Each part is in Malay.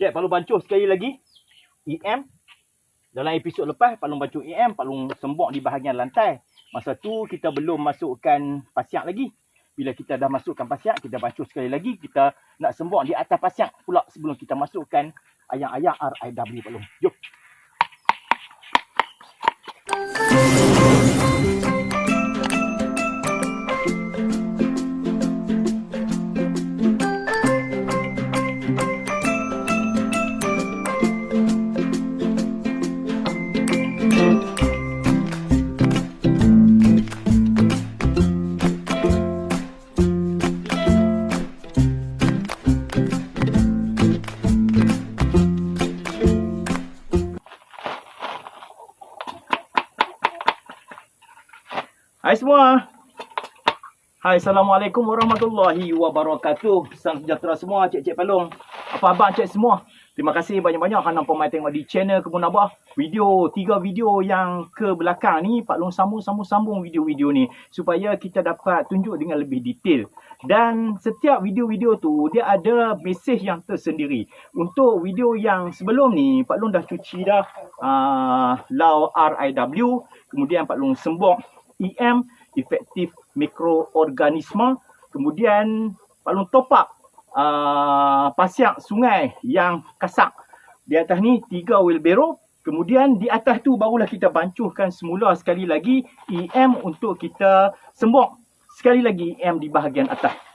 Cik, Palung bancuh sekali lagi. EM. Dalam episod lepas, Palung bancuh EM, Palung sembok di bahagian lantai. Masa tu kita belum masukkan pasiak lagi. Bila kita dah masukkan pasiak, kita bancuh sekali lagi. Kita nak sembok di atas pasiak pula sebelum kita masukkan ayam-ayam RIW Palung. Jom. Hai semua. Hai, Assalamualaikum warahmatullahi wabarakatuh. Salam sejahtera semua, Cik-Cik Palung. Apa khabar Cik semua? Terima kasih banyak-banyak kerana pemain tengok di channel Kebun Abah. Video, tiga video yang ke belakang ni, Pak Long sambung-sambung-sambung video-video ni. Supaya kita dapat tunjuk dengan lebih detail. Dan setiap video-video tu, dia ada mesej yang tersendiri. Untuk video yang sebelum ni, Pak Long dah cuci dah uh, Lau RIW. Kemudian Pak Long sembok EM, efektif mikroorganisme. Kemudian Pak Long top up uh, pasiak sungai yang kasak. Di atas ni tiga wheelbarrow. Kemudian di atas tu barulah kita bancuhkan semula sekali lagi EM untuk kita sembok sekali lagi EM di bahagian atas.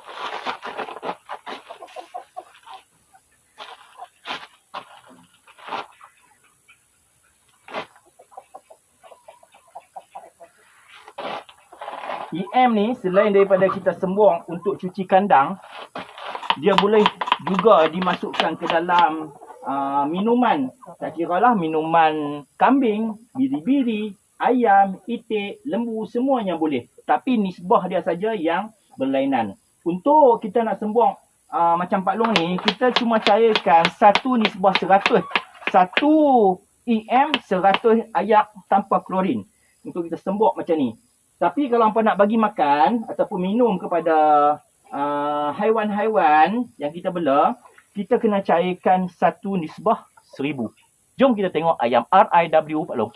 EM ni selain daripada kita sembong untuk cuci kandang, dia boleh juga dimasukkan ke dalam uh, minuman. Tak kira lah minuman kambing, biri-biri, ayam, itik, lembu, semuanya boleh. Tapi nisbah dia saja yang berlainan. Untuk kita nak sembong uh, macam Pak Long ni, kita cuma cairkan satu nisbah seratus. Satu EM seratus ayak tanpa klorin. Untuk kita sembok macam ni. Tapi kalau hampa nak bagi makan ataupun minum kepada uh, haiwan-haiwan yang kita bela, kita kena cairkan satu nisbah seribu. Jom kita tengok ayam RIW Pak Long.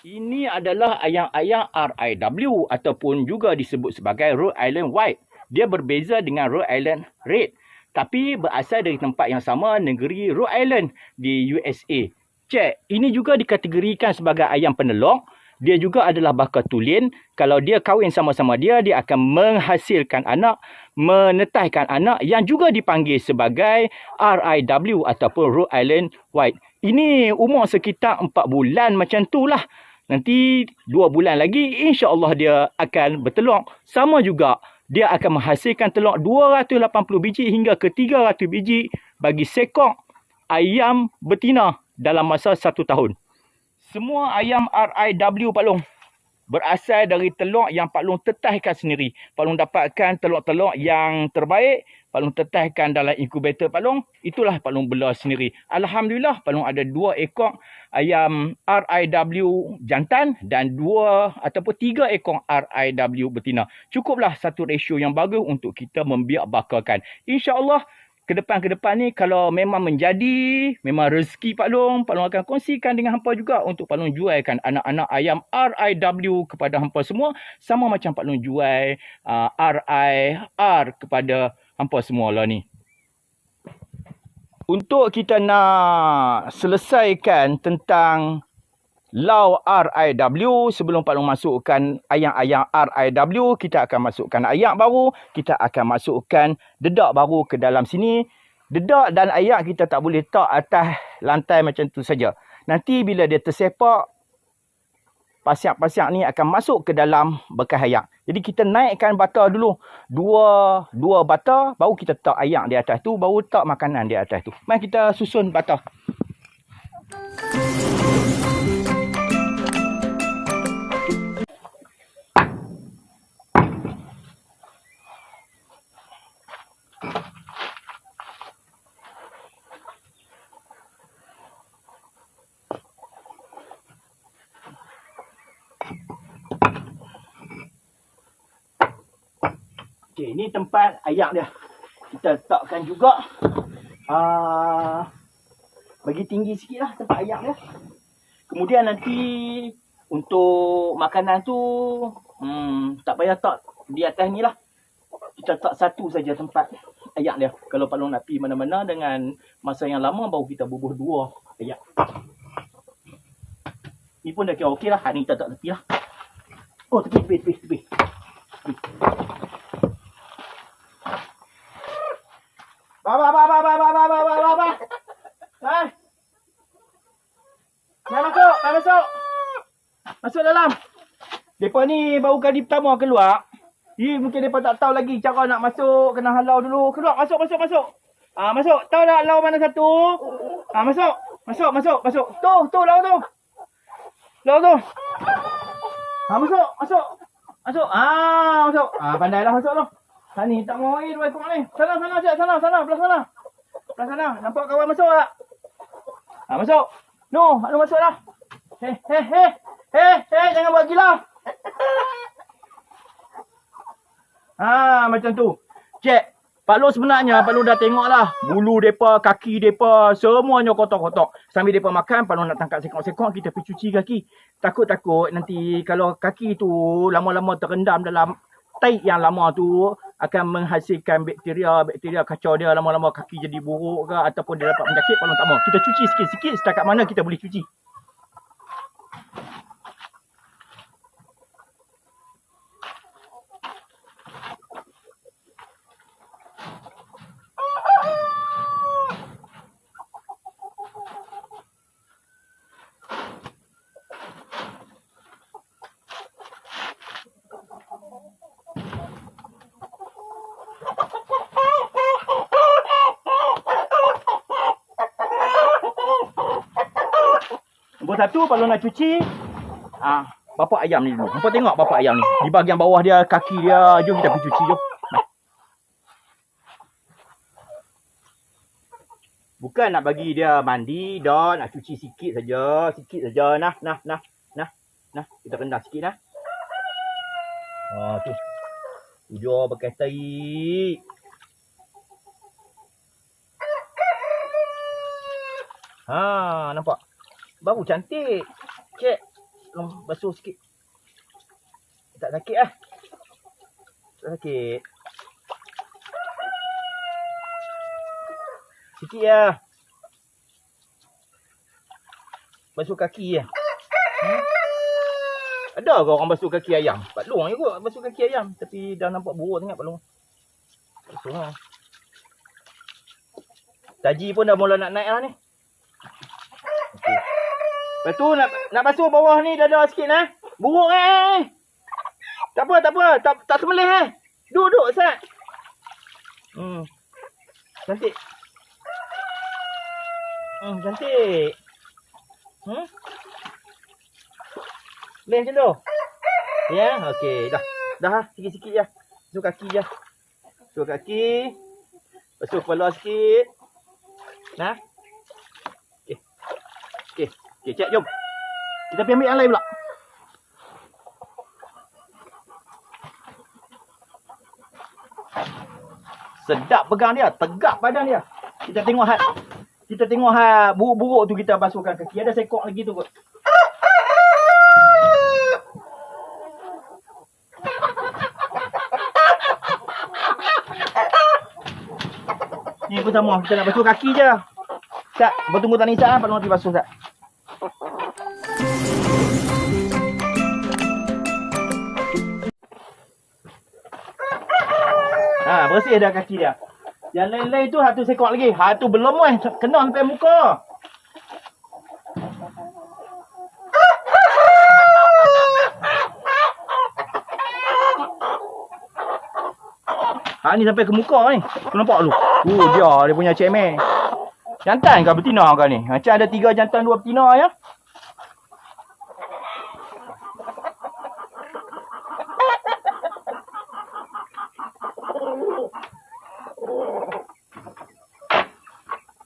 Ini adalah ayam-ayam RIW ataupun juga disebut sebagai Rhode Island White. Dia berbeza dengan Rhode Island Red. Tapi berasal dari tempat yang sama negeri Rhode Island di USA. Cek, ini juga dikategorikan sebagai ayam penelok dia juga adalah bakal tulen. Kalau dia kahwin sama-sama dia, dia akan menghasilkan anak, menetahkan anak yang juga dipanggil sebagai RIW ataupun Rhode Island White. Ini umur sekitar 4 bulan macam tu lah. Nanti 2 bulan lagi, insya Allah dia akan bertelur. Sama juga, dia akan menghasilkan telur 280 biji hingga ke 300 biji bagi sekok ayam betina dalam masa satu tahun. Semua ayam RIW Pak Long berasal dari telur yang Pak Long tetahkan sendiri. Pak Long dapatkan telur-telur yang terbaik. Pak Long tetahkan dalam inkubator Pak Long. Itulah Pak Long bela sendiri. Alhamdulillah Pak Long ada dua ekor ayam RIW jantan dan dua ataupun tiga ekor RIW betina. Cukuplah satu ratio yang bagus untuk kita membiak bakalkan. InsyaAllah ke depan ke depan ni kalau memang menjadi memang rezeki Pak Long Pak Long akan kongsikan dengan hampa juga untuk Pak Long jualkan anak-anak ayam RIW kepada hampa semua. Sama macam Pak Long jual uh, RIR kepada hampa semua lah ni. Untuk kita nak selesaikan tentang Lau RIW sebelum Pak Long masukkan ayam-ayam RIW kita akan masukkan ayak baru kita akan masukkan dedak baru ke dalam sini. Dedak dan ayak kita tak boleh tak atas lantai macam tu saja. Nanti bila dia tersepak pasiak-pasiak ni akan masuk ke dalam bekas ayak. Jadi kita naikkan bata dulu. Dua dua bata baru kita tak ayak di atas tu baru tak makanan di atas tu. Mari kita susun bata Okey, ini tempat ayak dia. Kita letakkan juga uh, bagi tinggi sikit lah tempat ayam dia. Kemudian nanti untuk makanan tu hmm, tak payah tak di atas ni lah. Kita tak satu saja tempat ayak dia. Kalau Palung nak pergi mana-mana dengan masa yang lama baru kita bubuh dua ayak. Ni pun dah kira okey lah. Hari ni kita tak tepi lah. Oh tepi, tepi, tepi. tepi. Masuk, dah masuk. Masuk dalam. Depa ni baru kali pertama keluar. Ni mungkin depa tak tahu lagi cara nak masuk, kena halau dulu. Keluar, masuk, masuk, masuk. Ah, masuk. Tahu tak halau mana satu? Ah, masuk. Masuk, masuk, masuk. Tu, tu lau tu. Lau tu. Ah, masuk, masuk. Masuk. Ah, masuk. Ah, pandailah masuk tu. Ha ni tak mau air dua ekor ni. Sana sana cik, sana sana belah sana. Belah sana. Nampak kawan masuk tak? Ha masuk. No, anu masuk dah. Heh heh heh. Heh heh jangan buat gila. Ha macam tu. Cik, Pak Long sebenarnya Pak Long dah tengok lah. Bulu depa, kaki depa, semuanya kotor-kotor. Sambil depa makan, Pak Long nak tangkap sekok-sekok, kita pergi cuci kaki. Takut-takut nanti kalau kaki tu lama-lama terendam dalam tai yang lama tu akan menghasilkan bakteria, bakteria kacau dia lama-lama kaki jadi buruk ke ataupun dia dapat penyakit kalau tak mau. Kita cuci sikit-sikit setakat mana kita boleh cuci. Satu kalau nak cuci ah bapak ayam ni dulu. Hampa tengok bapak ayam ni. Di bahagian bawah dia kaki dia. Jom kita pergi cuci jom. Nah. Bukan nak bagi dia mandi dah, nak cuci sikit saja, sikit saja. Nah, nah, nah, nah. Nah, kita rendam sikit nah. Ah tu. Tu dia pakai tai. Ha, nampak? Baru cantik. Cik. Tolong basuh sikit. Tak sakit lah. Tak sakit. Sikit lah. Basuh kaki ya. Hmm? Ada ke orang basuh kaki ayam? Pak Long je kot basuh kaki ayam. Tapi dah nampak buruk sangat Pak Long. Basuh lah. Taji pun dah mula nak naik lah ni. Okey. Lepas tu nak nak basuh bawah ni dada sikit nah. Buruk eh. Tak apa, tak apa. Tak tak sembelih eh. Duduk, duduk Sat. Hmm. Cantik. Hmm, cantik. Hmm? Boleh macam tu? Ya, okey. Dah. Dah lah. Sikit-sikit je. Basuh kaki je. Basuh kaki. Basuh kepala sikit. Nah. Okey. Cek jom. Kita pergi ambil yang lain pula. Sedap pegang dia, tegak badan dia. Kita tengok hat. Kita tengok hat buruk-buruk tu kita basuhkan kaki. Ada sekok lagi tu kot. Ni pun sama, kita nak basuh kaki je. Tak, bertunggu tak Nisa, Pak Long pergi basuh tak. Ha, bersih dah kaki dia. Yang lain-lain tu satu sekok lagi. Ha tu belum weh, kena sampai muka. Ha ni sampai ke muka ni. Tu nampak lu. Tu dia dia punya cemen. Jantan ke betina ke ni? Macam ada tiga jantan dua betina ya.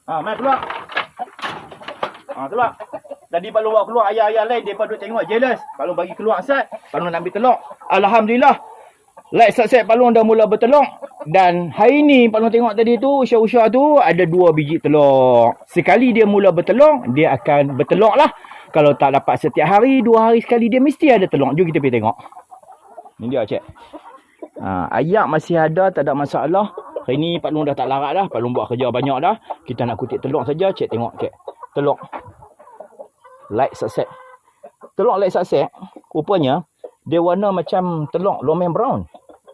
Ha, mai keluar. Ha, keluar. Tadi Long bawa keluar ayah-ayah lain depa duk tengok jealous. Long bagi keluar. Pak Long nak ambil telur. Alhamdulillah. Like subscribe Palung dah mula bertelur. Dan hari ni Palung tengok tadi tu, Usha-Usha tu ada dua biji telur. Sekali dia mula bertelur, dia akan bertelur lah. Kalau tak dapat setiap hari, dua hari sekali, dia mesti ada telur. Jom kita pergi tengok. Ni dia cik. Ha, ayak masih ada, tak ada masalah. Hari ni Pak Long dah tak larat dah. Pak Long buat kerja banyak dah. Kita nak kutip telur saja. Cik tengok cik. Telur. Light subset. Telur light subset. Rupanya, dia warna macam telur lomen brown.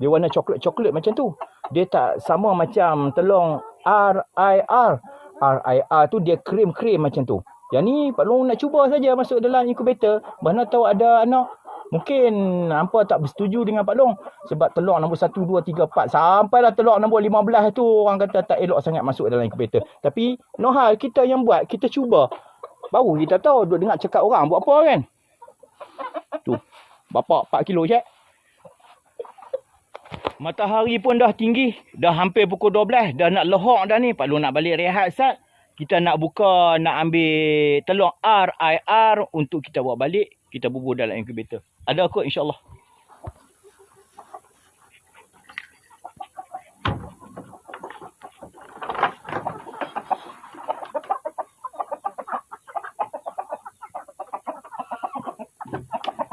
Dia warna coklat-coklat macam tu. Dia tak sama macam telur RIR. RIR tu dia krim-krim macam tu. Yang ni Pak Long nak cuba saja masuk dalam incubator. Mana tahu ada anak. Mungkin hampa tak bersetuju dengan Pak Long. Sebab telur nombor 1, 2, 3, 4. Sampailah telur nombor 15 tu orang kata tak elok sangat masuk dalam incubator. Tapi no hal kita yang buat. Kita cuba. Baru kita tahu. Duk dengar cakap orang buat apa kan. Tu. Bapak 4 kilo je. Matahari pun dah tinggi. Dah hampir pukul 12. Dah nak lehok dah ni. Long nak balik rehat sat. Kita nak buka, nak ambil telur RIR untuk kita bawa balik. Kita bubur dalam incubator. Ada kot insyaAllah.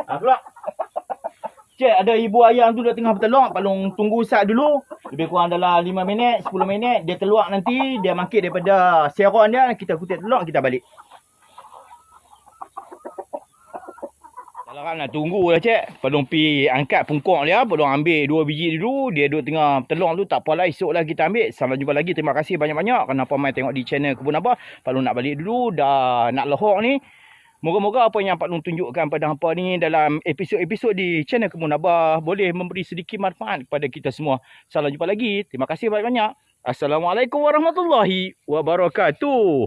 Ah, keluar. Cik, ada ibu ayam tu dah tengah bertelur. Palung tunggu sat dulu. Lebih kurang dalam 5 minit, 10 minit. Dia telur nanti. Dia mangkit daripada seron dia. Kita kutip telur, kita balik. Kalau nak tunggu lah cik. Palung pi angkat pungkok dia. Palung ambil dua biji dulu. Dia duduk tengah telur tu. Tak apalah esok lah kita ambil. Sampai jumpa lagi. Terima kasih banyak-banyak. Kenapa main tengok di channel Kebun Abah. Palung nak balik dulu. Dah nak lehok ni. Moga-moga apa yang Pak Long tunjukkan pada hampa ni dalam episod-episod di channel Kemun Abah boleh memberi sedikit manfaat kepada kita semua. Salam jumpa lagi. Terima kasih banyak-banyak. Assalamualaikum warahmatullahi wabarakatuh.